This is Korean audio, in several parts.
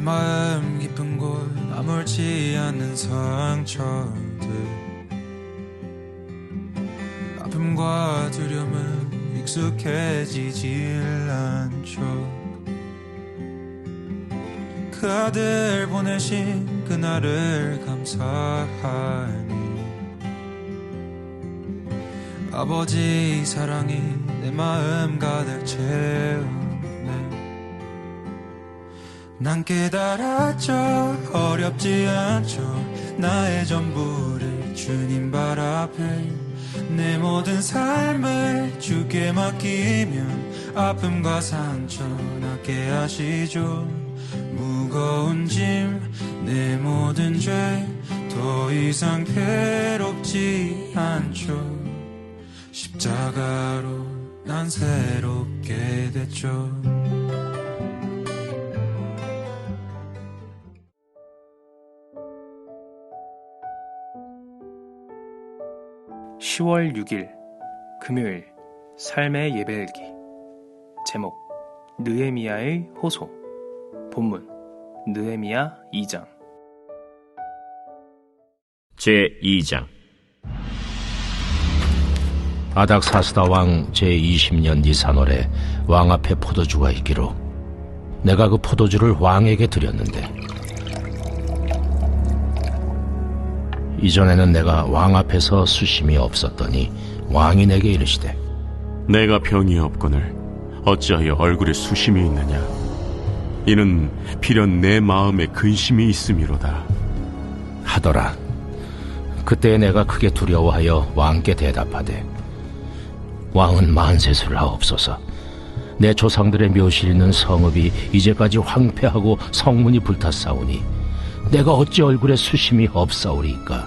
내 마음 깊은 곳 아물지 않는 상처들. 아픔과 두려움은 익숙해지질 않죠. 그 아들 보내신 그날을 감사하니. 아버지 사랑이 내 마음 가득 채우네 난 깨달았죠. 어렵지 않죠. 나의 전부를 주님 발 앞에 내 모든 삶을 주께 맡기면 아픔과 상처 낫게 하시죠. 무거운 짐 내 모든 죄 더 이상 괴롭지 않죠. 십자가로 난 새롭게 됐죠 10월 6일 금요일 삶의 예배일기. 제목 느헤미야의 호소. 본문 느헤미야 2장. 제 2장. 아닥사스다 왕 제 20년 니산월에 왕 앞에 포도주가 있기로 내가 그 포도주를 왕에게 드렸는데 이전에는 내가 왕 앞에서 수심이 없었더니 왕이 내게 이르시되 내가 병이 없거늘 어찌하여 얼굴에 수심이 있느냐? 이는 필연 내 마음에 근심이 있음이로다. 하더라. 그때 내가 크게 두려워하여 왕께 대답하되 왕은 만세수를 하옵소서. 내 조상들의 묘실 있는 성읍이 이제까지 황폐하고 성문이 불탔사오니 내가 어찌 얼굴에 수심이 없사오리까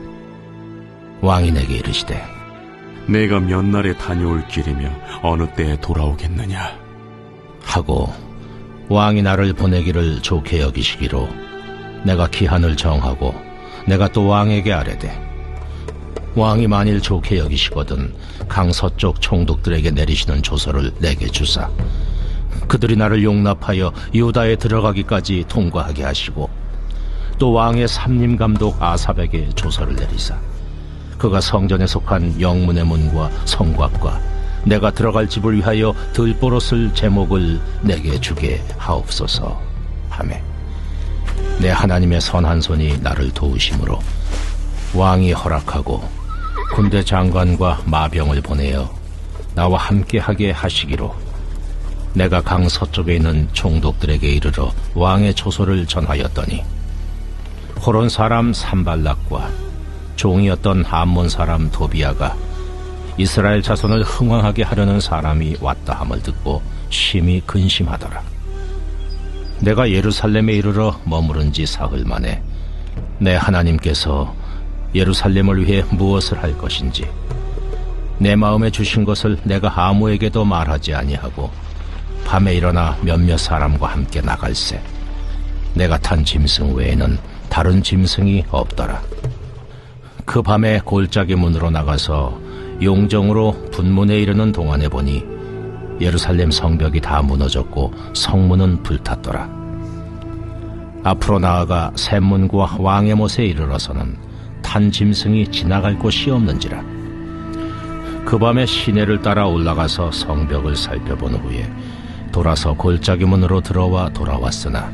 왕이 내게 이르시되 내가 몇 날에 다녀올 길이며 어느 때에 돌아오겠느냐? 하고 왕이 나를 보내기를 좋게 여기시기로 내가 기한을 정하고 내가 또 왕에게 아뢰되 왕이 만일 좋게 여기시거든 강서쪽 총독들에게 내리시는 조서를 내게 주사 그들이 나를 용납하여 유다에 들어가기까지 통과하게 하시고 또 왕의 삼림 감독 아삽에게 조서를 내리사 그가 성전에 속한 영문의 문과 성곽과 내가 들어갈 집을 위하여 들보롯을 제목을 내게 주게 하옵소서. 하매 내 하나님의 선한 손이 나를 도우심으로 왕이 허락하고 군대 장관과 마병을 보내어 나와 함께하게 하시기로 내가 강 서쪽에 있는 총독들에게 이르러 왕의 조소를 전하였더니 호론 사람 산발락과 종이었던 함몬 사람 도비아가 이스라엘 자손을 흥왕하게 하려는 사람이 왔다 함을 듣고 심히 근심하더라. 내가 예루살렘에 이르러 머무른 지 사흘 만에 내 하나님께서 예루살렘을 위해 무엇을 할 것인지 내 마음에 주신 것을 내가 아무에게도 말하지 아니하고 밤에 일어나 몇몇 사람과 함께 나갈새 내가 탄 짐승 외에는 다른 짐승이 없더라. 그 밤에 골짜기 문으로 나가서 용정으로 분문에 이르는 동안에 보니 예루살렘 성벽이 다 무너졌고 성문은 불탔더라. 앞으로 나아가 샘문과 왕의 못에 이르러서는 탄 짐승이 지나갈 곳이 없는지라. 그 밤에 시내를 따라 올라가서 성벽을 살펴본 후에 돌아서 골짜기 문으로 들어와 돌아왔으나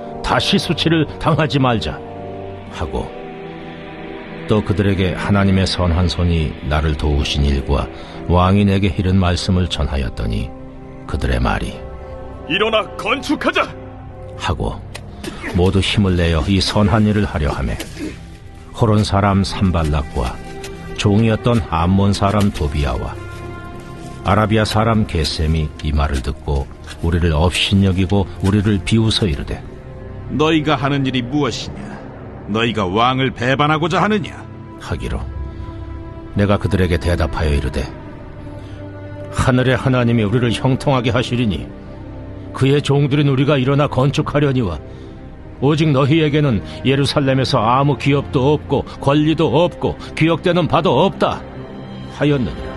다시 수치를 당하지 말자 하고 또 그들에게 하나님의 선한 손이 나를 도우신 일과 왕이 내게 이른 말씀을 전하였더니 그들의 말이 일어나 건축하자. 하고 모두 힘을 내어 이 선한 일을 하려 하매 호론 사람 산발락과 종이었던 암몬 사람 도비아와 아라비아 사람 게셈이 이 말을 듣고 우리를 업신여기고 우리를 비웃어 이르되 너희가 하는 일이 무엇이냐? 너희가 왕을 배반하고자 하느냐? 하기로 내가 그들에게 대답하여 이르되 하늘의 하나님이 우리를 형통하게 하시리니 그의 종들인 우리가 일어나 건축하려니와 오직 너희에게는 예루살렘에서 아무 기업도 없고 권리도 없고 기억되는 바도 없다 하였느니라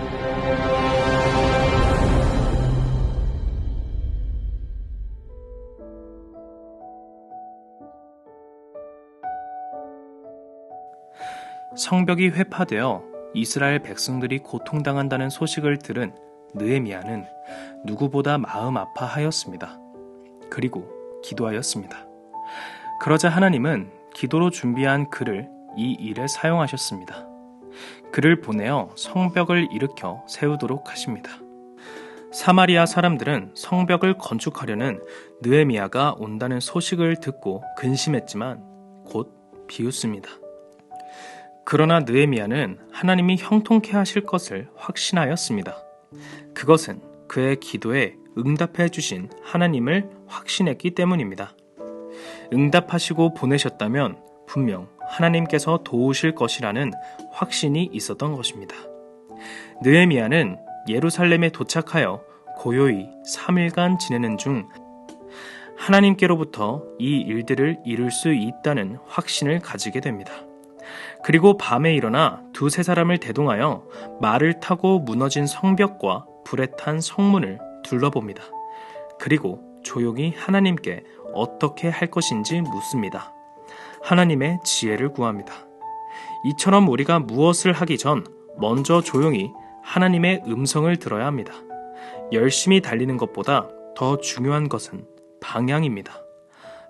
성벽이 회파되어 이스라엘 백성들이 고통당한다는 소식을 들은 느헤미야는 누구보다 마음 아파하였습니다. 그리고 기도하였습니다. 그러자 하나님은 기도로 준비한 글을 이 일에 사용하셨습니다. 그를 보내어 성벽을 일으켜 세우도록 하십니다. 사마리아 사람들은 성벽을 건축하려는 느헤미야가 온다는 소식을 듣고 근심했지만 곧 비웃습니다. 그러나 느헤미야는 하나님이 형통케 하실 것을 확신하였습니다. 그것은 그의 기도에 응답해 주신 하나님을 확신했기 때문입니다. 응답하시고 보내셨다면 분명 하나님께서 도우실 것이라는 확신이 있었던 것입니다. 느헤미야는 예루살렘에 도착하여 고요히 3일간 지내는 중 하나님께로부터 이 일들을 이룰 수 있다는 확신을 가지게 됩니다. 그리고 밤에 일어나 두세 사람을 대동하여 말을 타고 무너진 성벽과 불에 탄 성문을 둘러봅니다. 그리고 조용히 하나님께 어떻게 할 것인지 묻습니다. 하나님의 지혜를 구합니다. 이처럼 우리가 무엇을 하기 전 먼저 조용히 하나님의 음성을 들어야 합니다. 열심히 달리는 것보다 더 중요한 것은 방향입니다.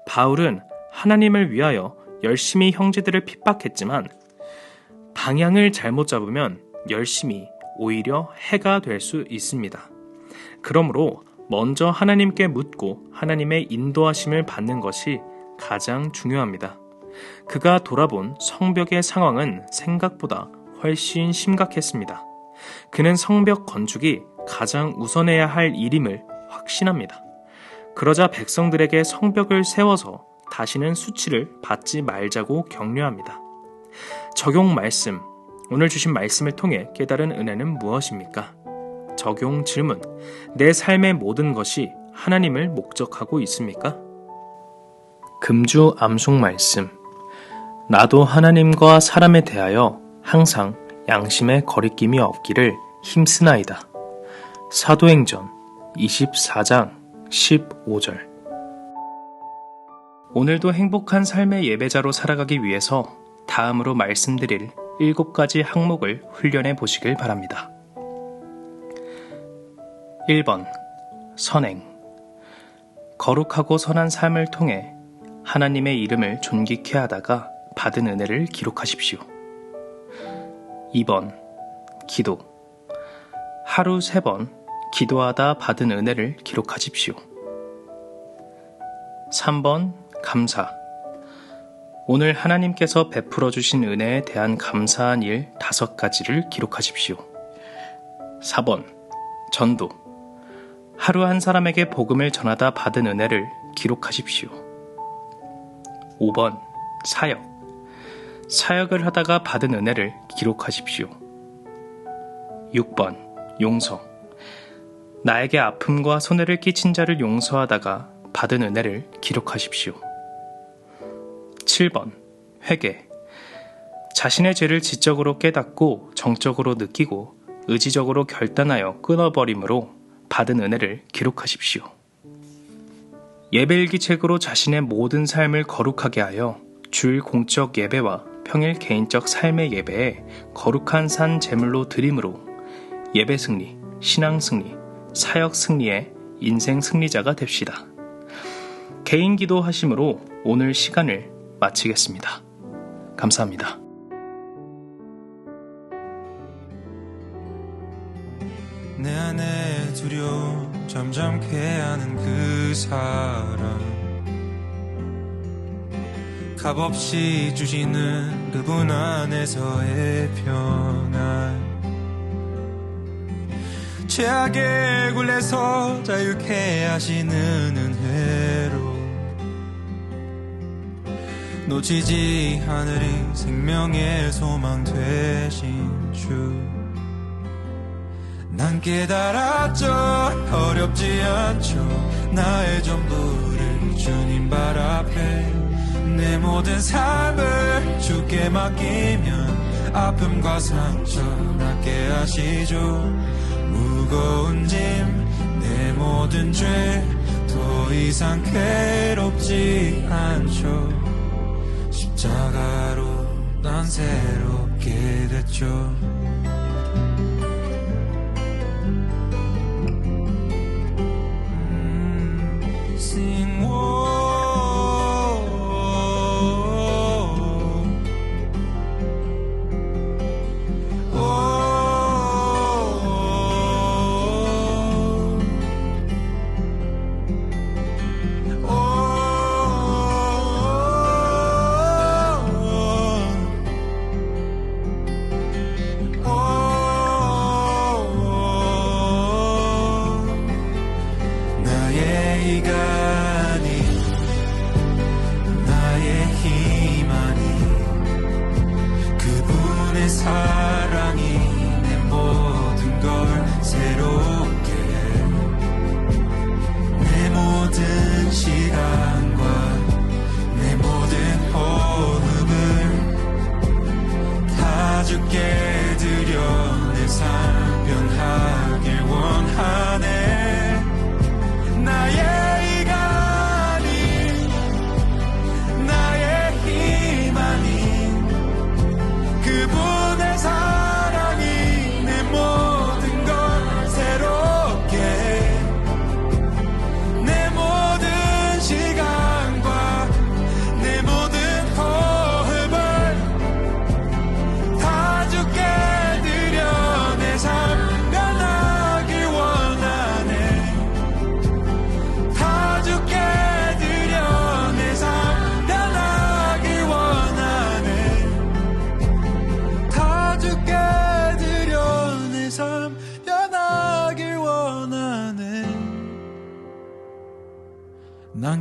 바울은 하나님을 위하여 열심히 형제들을 핍박했지만 방향을 잘못 잡으면 열심히 오히려 해가 될 수 있습니다. 그러므로 먼저 하나님께 묻고 하나님의 인도하심을 받는 것이 가장 중요합니다. 그가 돌아본 성벽의 상황은 생각보다 훨씬 심각했습니다. 그는 성벽 건축이 가장 우선해야 할 일임을 확신합니다. 그러자 백성들에게 성벽을 세워서 다시는 수치를 받지 말자고 격려합니다. 적용 말씀. 오늘 주신 말씀을 통해 깨달은 은혜는 무엇입니까? 적용 질문. 내 삶의 모든 것이 하나님을 목적하고 있습니까? 금주 암송 말씀. 나도 하나님과 사람에 대하여 항상 양심의 거리낌이 없기를 힘쓰나이다. 사도행전 24장 15절. 오늘도 행복한 삶의 예배자로 살아가기 위해서 다음으로 말씀드릴 일곱 가지 항목을 훈련해 보시길 바랍니다. 1번. 선행. 거룩하고 선한 삶을 통해 하나님의 이름을 존귀케 하다가 받은 은혜를 기록하십시오. 2번. 기도. 하루 세번 기도하다 받은 은혜를 기록하십시오. 3번. 감사. 오늘 하나님께서 베풀어 주신 은혜에 대한 감사한 일 다섯 가지를 기록하십시오. 4번. 전도. 하루 한 사람에게 복음을 전하다 받은 은혜를 기록하십시오. 5번. 사역. 사역을 하다가 받은 은혜를 기록하십시오. 6번. 용서. 나에게 아픔과 손해를 끼친 자를 용서하다가 받은 은혜를 기록하십시오. 7번. 회개. 자신의 죄를 지적으로 깨닫고 정적으로 느끼고 의지적으로 결단하여 끊어버림으로 받은 은혜를 기록하십시오. 예배일기 책으로 자신의 모든 삶을 거룩하게 하여 주일 공적 예배와 평일 개인적 삶의 예배에 거룩한 산 제물로 드림으로 예배 승리, 신앙 승리, 사역 승리의 인생 승리자가 됩시다. 개인 기도 하심으로 오늘 시간을 마치겠습니다. 감사합니다. 내 안에 두려움 점점 괴하는 그 사람 값없이 주시는 그분 안에서의 평안 죄악의 굴레서 자유케 하시는 은혜 놓치지 않으리 생명의 소망 되신 주. 난 깨달았죠. 어렵지 않죠. 나의 전부를 주님 발 앞에 내 모든 삶을 주께 맡기면 아픔과 상처 낫게 하시죠. 무거운 짐 내 모든 죄 더 이상 괴롭지 않죠 십자가로 난 새롭게 됐죠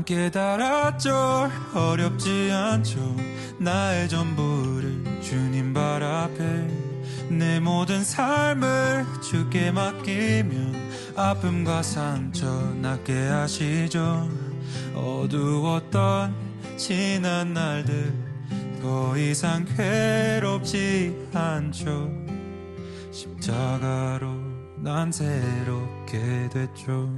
난 깨달았죠. 어렵지 않죠. 나의 전부를 주님 발 앞에 내 모든 삶을 주께 맡기면 아픔과 상처 낫게 하시죠. 어두웠던 지난 날들 더 이상 괴롭지 않죠. 십자가로 난 새롭게 됐죠